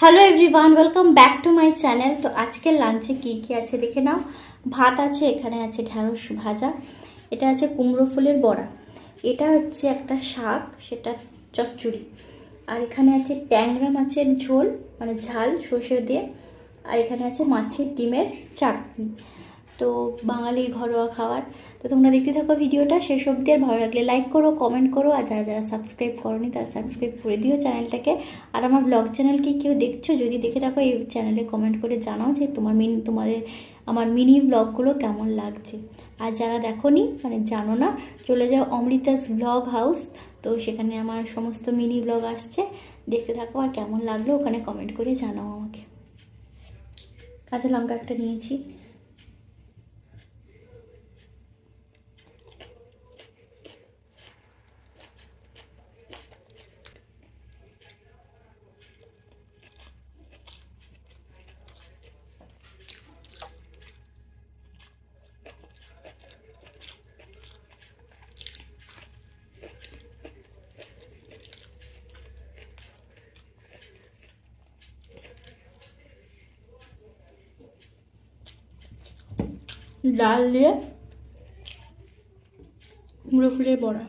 Hello everyone welcome back to my channel তো আজকের লাঞ্চে কি কি আছে দেখে নাও? ভাত আছে, এখানে আছে ঢ্যাঁড়স, ভাজা, এটা আছে কুমড়ো ফুলের বড়া। এটা হচ্ছে একটা শাক, সেটা চচ্চড়ি। আর এখানে আছে ট্যাংরা মাছের ঝোল মানে ঝাল সর্ষে দিয়ে। আর এখানে আছে মাছের ডিমের চাটনি। তো বাঙালির ঘরোয়া খাবার। তো তোমরা দেখতে থাকো ভিডিওটা, শেষ অবধি আর ভালো লাগলে লাইক করো কমেন্ট করো, আর যারা যারা সাবস্ক্রাইব করনি তারা সাবস্ক্রাইব করে দিও চ্যানেলটাকে আর আমার ব্লগ চ্যানেলকে কেউ দেখছ, যদি দেখে থাকো এই চ্যানেলে কমেন্ট করে জানাও যে তোমার মিনি তোমাদের, আমার মিনি ব্লগগুলো কেমন লাগছে। আর যারা দেখো নি মানে জানো না, চলে যাও অমৃতাস ব্লগ হাউস তো সেখানে আমার সমস্ত মিনি ব্লগ আসছে। দেখতে থাকো আর কেমন লাগল, ওখানে কমেন্ট করে জানাও আমাকে। কাঁচা লঙ্কা একটা নিয়েছি। ডাল দিয়ে ফুলের বড়া।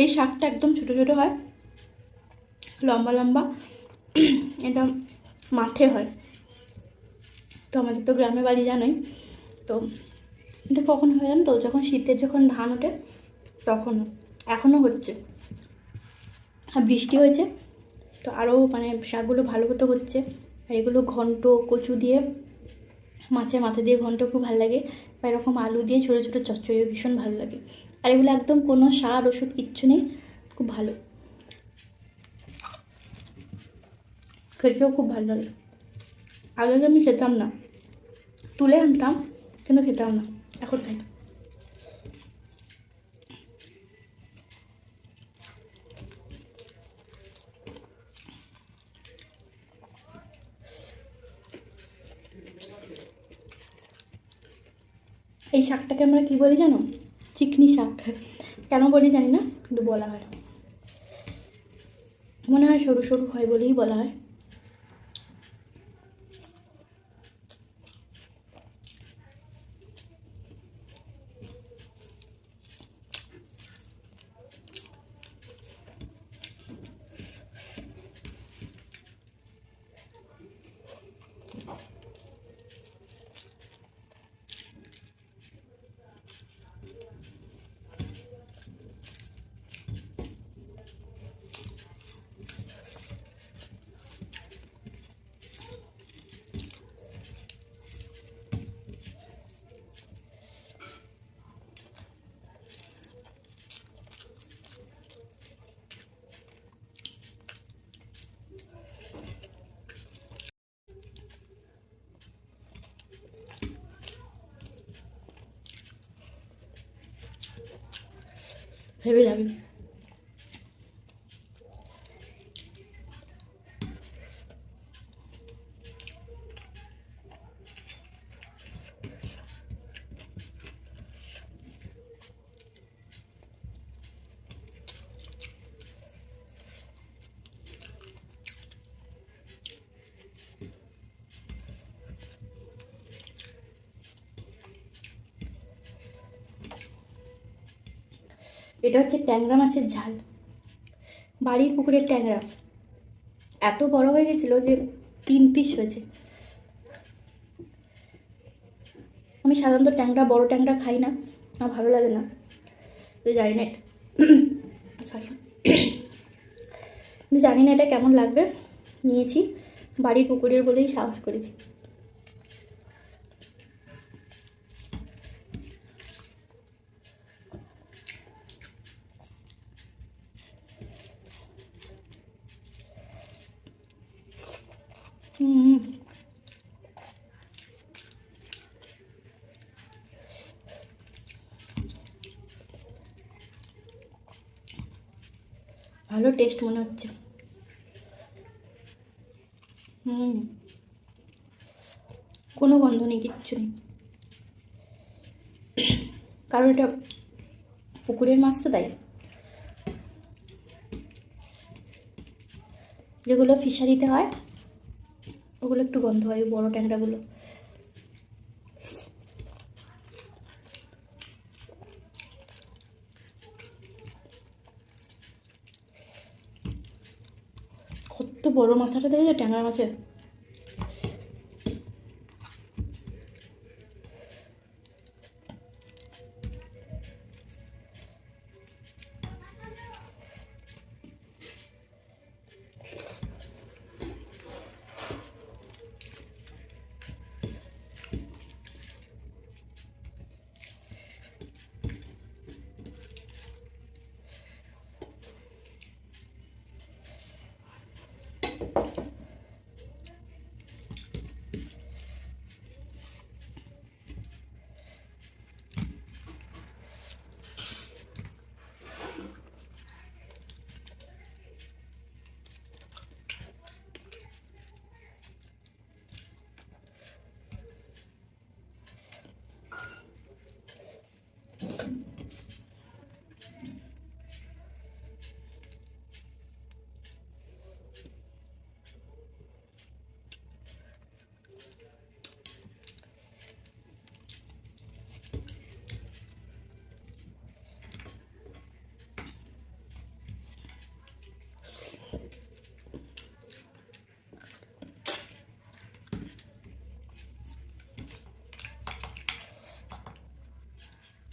এই শাকটা একদম ছোটো ছোটো হয়, লম্বা লম্বা, এটা মাঠে হয়। তো আমাদের তো গ্রামে বাড়ি জানোই, তো এটা কখন হয় জানো তো? যখন শীতের যখন ধান ওঠে তখন এখনও হচ্ছে। আর বৃষ্টি হয়েছে, তো আরও মানে শাকগুলো ভালো মতো হচ্ছে। আর এগুলো ঘন্ট, কচু দিয়ে, মাছের মাথা দিয়ে ঘন্ট খুব ভালো লাগে। বা এরকম আলু দিয়ে ছোটো ছোটো চচ্চড়িও ভীষণ ভালো লাগে। আর এগুলো একদম কোনো সার, ওষুধ, কিচ্ছু নেই। খুব ভালো। খেতেও খুব ভালো লাগে। আগে আমি খেতাম না। তুলে আনতাম, কিন্তু খেতাম না। এখন খাই এই শাকটাকে আমরা কি বলি জানো? চিকনি শাক। কেন বলি জানি না, কিন্তু বলা হয়। মনে হয় সরু সরু হয় বলেই বলা হয়। Sevilen. এটা হচ্ছে ট্যাংরা মাছের ঝাল। বাড়ির পুকুরের ট্যাংরা। এত বড় হয়ে গেছিল যে তিন পিস হয়েছে। আমি সাধারণত ট্যাংরা, বড় ট্যাংরা খাই না। আমার ভালো লাগে না। তো জানি না সরি জানি না এটা কেমন লাগবে। নিয়েছি। বাড়ির পুকুরের বলেই সাহস করেছি। ভালো টেস্ট মনে হচ্ছে। হুম। কোনো গন্ধ নেই, কিচ্ছু নেই। কারণ এটা পুকুরের মাছ তো তাই। যেগুলো ফিশারিতে হয় ওগুলো একটু গন্ধ হয় বড় ট্যাংরাগুলো কত বড় মাথাটা দেখেছে ট্যাংরা মাছের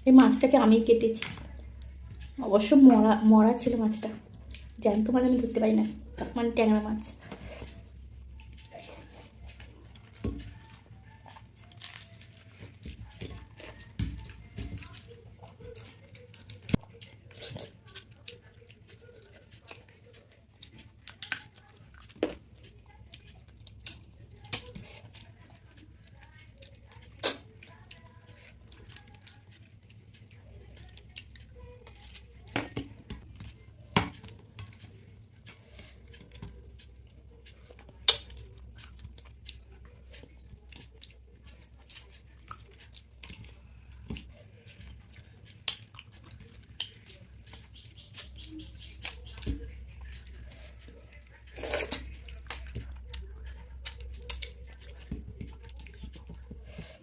এই মাছটাকে আমি কেটেছি। অবশ্য মরা মরা ছিল মাছটা। জ্যান্ত মাছ আমি ধরতে পারি না। মানে ট্যাংরা মাছ।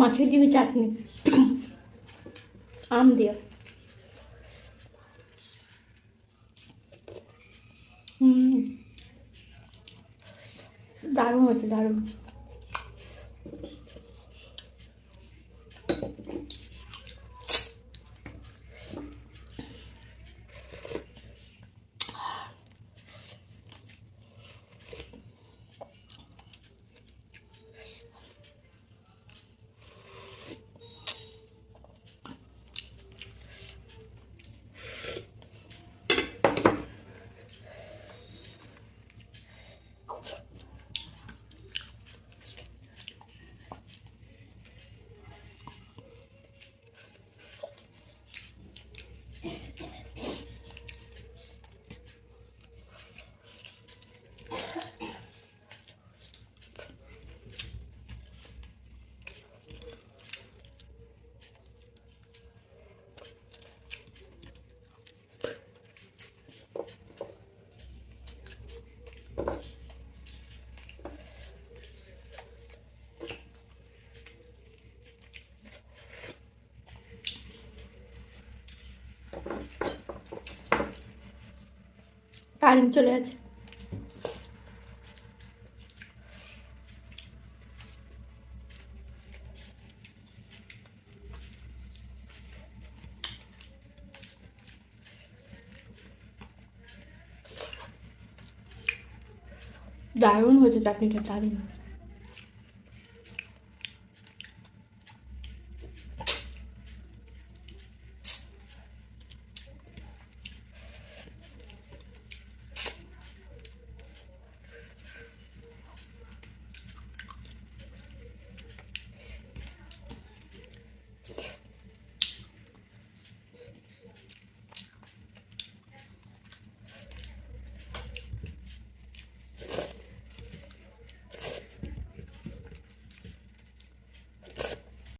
মাছের ডিমে চাটনি। আম দিয়ে। দারুণ হচ্ছে দারুণ। কারেন্ট চলে আছে দারুণ হয়েছে চাটনিটা দারুণ